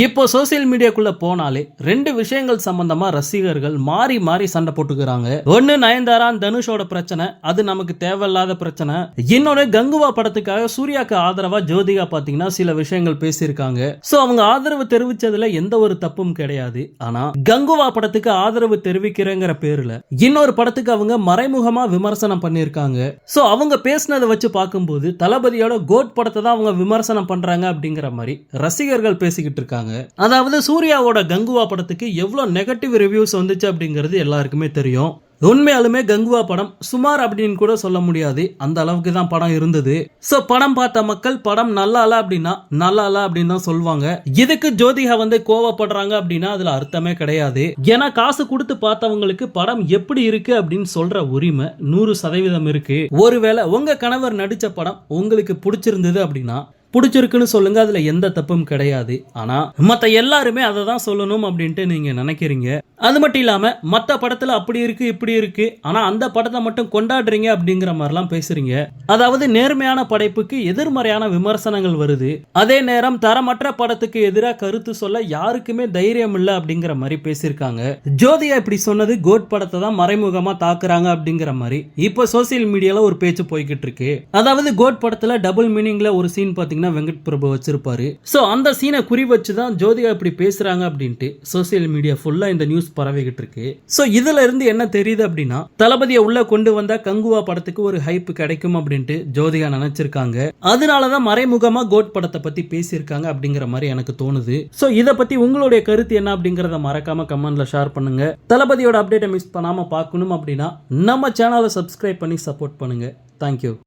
இப்போ சோசியல் மீடியாக்குள்ள போனாலே ரெண்டு விஷயங்கள் சம்பந்தமா ரசிகர்கள் மாறி மாறி சண்டை போட்டுக்கிறாங்க. ஒன்னு நயன்தாரா தனுஷோட பிரச்சனை அது நமக்கு தேவையில்லாத பிரச்சனை. இன்னொன்னு கங்குவா படத்துக்காக சூர்யாக்கு ஆதரவா ஜோதிகா பாத்தீங்கன்னா சில விஷயங்கள் பேசியிருக்காங்க. சோ அவங்க ஆதரவு தெரிவிச்சதுல எந்த ஒரு தப்பும் கிடையாது. ஆனா கங்குவா படத்துக்கு ஆதரவு தெரிவிக்கிறேங்கிற பேர்ல இன்னொரு படத்துக்கு அவங்க மறைமுகமா விமர்சனம் பண்ணியிருக்காங்க. சோ அவங்க பேசினதை வச்சு பார்க்கும்போது தளபதியோட கோட் படத்தை தான் அவங்க விமர்சனம் பண்றாங்க அப்படிங்கிற மாதிரி ரசிகர்கள் பேசிக்கிட்டு இருக்காங்க. அதாவது சூர்யாவோட கங்குவா படத்துக்கு எவ்வளோ நெகட்டிவ் ரிவ்யூஸ் வந்துச்சு அப்படிங்கிறது எல்லாருக்குமே தெரியும். உண்மையாலுமே கங்குவா படம் சுமார் அப்படின்னு கூட சொல்ல முடியாது. அந்த அளவுக்கு தான் படம் இருந்தது. ஸோ படம் பார்த்த மக்கள் படம் நல்லா இல்ல அப்படின்னா நல்லா இல்ல அப்படின்னு தான் சொல்லுவாங்க இதுக்கு ஜோதிகா வந்து கோவப்படுறாங்க அப்படின்னா அதுல அர்த்தமே கிடையாது. ஏன்னா காசு கொடுத்து பார்த்தவங்களுக்கு படம் எப்படி இருக்கு அப்படின்னு சொல்ற உரிமை நூறு சதவீதம் இருக்கு. ஒருவேளை உங்க கணவர் நடிச்ச படம் உங்களுக்கு பிடிச்சிருந்தது அப்படின்னா பிடிச்சிருக்குன்னு சொல்லுங்க அதுல எந்த தப்பும் கிடையாது. ஆனா மத்த எல்லாருமே அதை தான் சொல்லணும் அப்படின்ட்டு நீங்க நினைக்கிறீங்க. அது மட்டும் இல்லாம மத்த படத்துல அப்படி இருக்கு இப்படி இருக்கு ஆனா அந்த படத்தை மட்டும் கொண்டாடுறீங்க அப்படிங்கிற மாதிரிலாம் பேசுறீங்க. அதாவது நேர்மையான படைப்புக்கு எதிர்மறையான விமர்சனங்கள் வருது. அதே நேரம் தரமற்ற படத்துக்கு எதிராக கருத்து சொல்ல யாருக்குமே தைரியம் இல்லை அப்படிங்கிற மாதிரி பேசியிருக்காங்க. ஜோதியா இப்படி சொன்னது கோட் படத்தை தான் மறைமுகமா தாக்குறாங்க அப்படிங்கிற மாதிரி. இப்போ சோசியல் மீடியால ஒரு பேச்சு போய்கிட்டு இருக்கு. அதாவது கோட் படத்துல டபுள் மீனிங்ல ஒரு சீன் பார்த்தீங்கன்னா வெங்கட் பிரபு வச்சிருப்பாரு. ஸோ அந்த சீனை குறி வச்சு தான் ஜோதிகா இப்படி பேசுறாங்க அப்படின்ட்டு சோசியல் மீடியா ஃபுல்லா இந்த நியூஸ் பரவிக்கிட்டு இருக்கு. ஸோ இதுல இருந்து என்ன தெரியுது அப்படின்னா தளபதியை உள்ள கொண்டு வந்தா கங்குவா படத்துக்கு ஒரு ஹைப் கிடைக்கும் அப்படின்ட்டு ஜோதிகா நினைச்சிருக்காங்க. அதனாலதான் மறைமுகமா கோட் படத்தை பத்தி பேசியிருக்காங்க அப்படிங்கிற மாதிரி எனக்கு தோணுது. ஸோ இதை பத்தி உங்களுடைய கருத்து என்ன அப்படிங்கறத மறக்காம கமெண்ட்ல ஷேர் பண்ணுங்க. தளபதியோட அப்டேட்டை மிஸ் பண்ணாம பார்க்கணும் அப்படின்னா நம்ம சேனலை சப்ஸ்கிரைப் பண்ணி சப்போர்ட் பண்ணுங்க. தேங்க்யூ